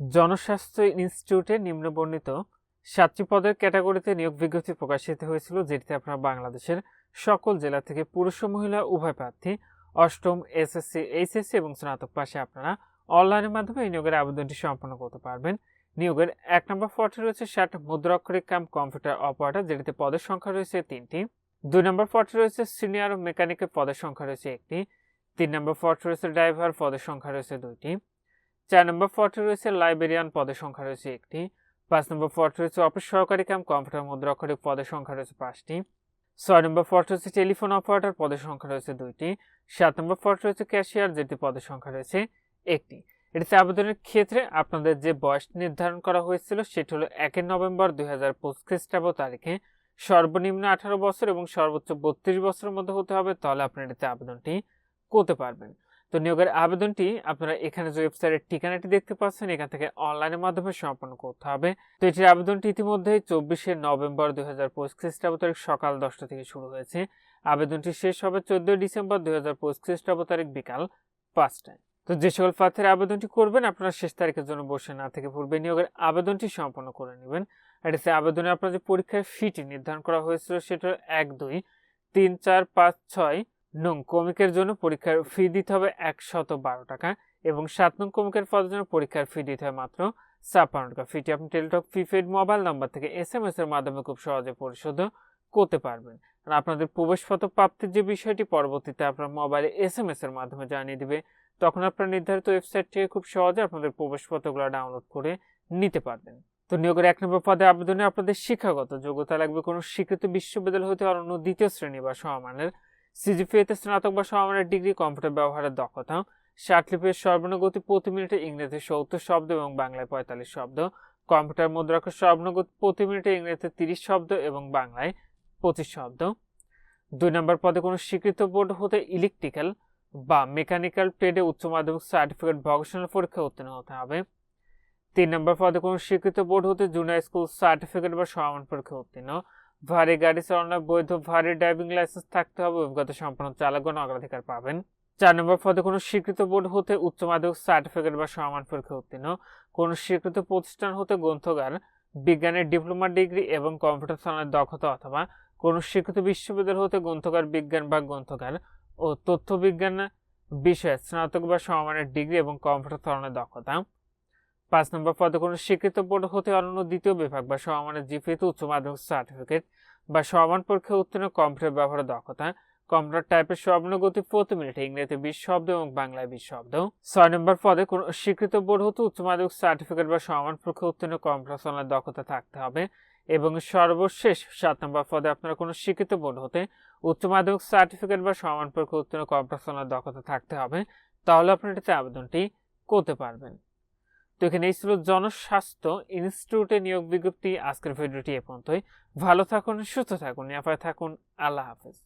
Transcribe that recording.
জনস্বাস্থ্য ইনস্টিটিউটে নিম্নবর্ণিত সাতটি পদের ক্যাটাগরিতে নিয়োগ বিজ্ঞপ্তি প্রকাশিত হয়েছিল, যেটিতে আপনারা বাংলাদেশের সকল জেলা থেকে পুরুষ ও মহিলা উভয় প্রার্থী, অষ্টম এসএসসি, এইচএসসি এবং স্নাতক পাশে আপনারা অনলাইনের মাধ্যমে এই নিয়োগের আবেদনটি সম্পন্ন করতে পারবেন। নিয়োগের এক নম্বর পদটি রয়েছে ষাট মুদ্রাক্ষরিক কাম কম্পিউটার অপারেটর, যেটিতে পদের সংখ্যা রয়েছে তিনটি। দুই নম্বর পদটি রয়েছে সিনিয়র মেকানিকের পদের সংখ্যা রয়েছে একটি। তিন নম্বর পদটি রয়েছে ড্রাইভার, পদের সংখ্যা রয়েছে দুইটি। চার নম্বর পদটি রয়েছে লাইব্রেরিয়ান পদের সংখ্যা রয়েছে একটি। পাঁচ নম্বর পদটি রয়েছে অফিস সহকারী কাম কম্পিউটার মুদ্রাক্ষরিক পদের সংখ্যা রয়েছে পাঁচটি। ছয় নম্বর পদটি রয়েছে টেলিফোন অপারেটর পদের সংখ্যা রয়েছে দুইটি। সাত নম্বর পদটি রয়েছে ক্যাশিয়ার যেটি পদের সংখ্যা রয়েছে একটি। এটিতে আবেদনের ক্ষেত্রে আপনাদের যে বয়স নির্ধারণ করা হয়েছিল, সেটি হলো একের নভেম্বর দুই হাজার পঁচিশ খ্রিস্টাব্দ তারিখে। সর্বনিম্ন আঠারো বছর এবং সর্বোচ্চ বত্রিশ বছরের মধ্যে হতে হবে, তাহলে আপনি এটিতে আবেদনটি করতে পারবেন। তো নিয়োগের আবেদনটি আপনারা এখানে যে ওয়েবসাইটের ঠিকানাটি দেখতে পাচ্ছেন, এখান থেকে অনলাইনের মাধ্যমে সম্পন্ন করতে হবে। তো এটির আবেদনটি ইতিমধ্যে চব্বিশে নভেম্বর দুই হাজার পঁচিশ খ্রিস্টাব্দ তারিখ সকাল দশটা থেকে শুরু হয়েছে। আবেদনটি শেষ হবে চোদ্দই ডিসেম্বর দুই হাজার পঁচিশ খ্রিস্টাব্দ তারিখ বিকাল পাঁচটায়। তো যে সকল প্রার্থীরা আবেদনটি করবেন, আপনারা শেষ তারিখের জন্য বসে না থেকে পূর্বে নিয়োগের আবেদনটি সম্পন্ন করে নেবেন। এতে আবেদনে আপনার যে পরীক্ষার ফিটি নির্ধারণ করা হয়েছিল, সেটা এক, দুই, তিন, চার, পাঁচ, ছয় নং কমিকের জন্য পরীক্ষার ফি দিতে হবে একশত বারো টাকা এবং সাত নং কমিকের পদের জন্য পরীক্ষার ফি দিতে হবে মাত্র ছাপ্পান্ন টাকা। ফিটি আপনি টেলিটক প্রিপেড মোবাইল নাম্বার থেকে এস এম এস এর মাধ্যমে খুব সহজে পরিশোধ করতে পারবেন। আর আপনাদের প্রবেশপত্র প্রাপ্তির যে বিষয়টি, পরবর্তীতে আপনার মোবাইলে এস এম এস এর মাধ্যমে জানিয়ে দিবে, তখন আপনার নির্ধারিত ওয়েবসাইট থেকে খুব সহজে আপনাদের প্রবেশপত্রগুলো ডাউনলোড করে নিতে পারবেন। তো নিয়োগের এক নম্বর পদে আবেদনে আপনাদের শিক্ষাগত যোগ্যতা লাগবে। কোনো স্বীকৃত বিশ্ববিদ্যালয় হতে অন্য দ্বিতীয় শ্রেণি বা সমমানের সিজিপিএতে স্নাতক বা সমমানের ডিগ্রি কম্পিউটার ব্যবহারের দক্ষতা ষাটলিপির সর্বনগতি প্রতি মিনিটে ইংরেজি সত্তর শব্দ এবং বাংলায় পঁয়তাল্লিশ শব্দ কম্পিউটার মুদ্রাক্ষর সর্বনগতি প্রতি মিনিটে ইংরেজিতে তিরিশ শব্দ এবং বাংলায় পঁচিশ শব্দ। দুই নম্বর পদে কোনো স্বীকৃত বোর্ড হতে ইলেকট্রিক্যাল বা মেকানিক্যাল ট্রেডে উচ্চ মাধ্যমিক সার্টিফিকেট ভকেশনাল পরীক্ষা উত্তীর্ণ হতে হবে। তিন নম্বর পদে কোনো স্বীকৃত বোর্ড হতে জুনিয়র স্কুল সার্টিফিকেট বা সমান পরীক্ষা উত্তীর্ণ ভারী গাড়ি চালানোর বৈধ ভারী ড্রাইভিং লাইসেন্স থাকতে হবে অভিজ্ঞতা সম্পন্ন চালকগণ অগ্রাধিকার পাবেন। চার নম্বর পদে কোনো স্বীকৃত বোর্ড হতে উচ্চ মাধ্যমিক সার্টিফিকেট বা সমান পরীক্ষা উত্তীর্ণ। কোনো স্বীকৃত প্রতিষ্ঠান হতে গ্রন্থগার বিজ্ঞানের ডিপ্লোমা ডিগ্রি এবং কম্পিউটার চালানোর দক্ষতা অথবা কোনো স্বীকৃত বিশ্ববিদ্যালয় হতে গ্রন্থগার বিজ্ঞান বা গ্রন্থগার ও তথ্য বিজ্ঞান বিষয়ে স্নাতক বা সমমানের ডিগ্রি এবং কম্পিউটার চালানোর দক্ষতা। পাঁচ নম্বর পদে কোনো স্বীকৃত বোর্ড হতে অনন্য দ্বিতীয় বিভাগ বা সমমানের জিপিএতে উচ্চ মাধ্যমিক সার্টিফিকেট বা সমান পরীক্ষা উত্তীর্ণ কম্পিউটার ব্যবহারের দক্ষতা, কম্পিউটার টাইপের সর্বনগতি প্রতি মিনিটে ইংরেজিতে বিশ শব্দ এবং বাংলায় বিশ শব্দ। ছয় নম্বর পদে কোনো স্বীকৃত বোর্ড হতে উচ্চ মাধ্যমিক সার্টিফিকেট বা সমান পরীক্ষা উত্তীর্ণ কম্পিউটার চালানোর দক্ষতা থাকতে হবে এবং সর্বশেষ সাত নম্বর পদে আপনারা কোনো স্বীকৃত বোর্ড হতে উচ্চ মাধ্যমিক সার্টিফিকেট বা সমান পরীক্ষা উত্তীর্ণ কম্পিউটার চালানোর দক্ষতা থাকতে হবে। তাহলে আপনি এটাতে আবেদনটি করতে পারবেন। তো এখানে এই ছিল জনস্বাস্থ্য ইনস্টিটিউটে নিয়োগ বিজ্ঞপ্তি। আজকের ভিডিওটি এ পর্যন্তই। ভালো থাকুন, সুস্থ থাকুন, নিরাপদে থাকুন। আল্লাহ হাফেজ।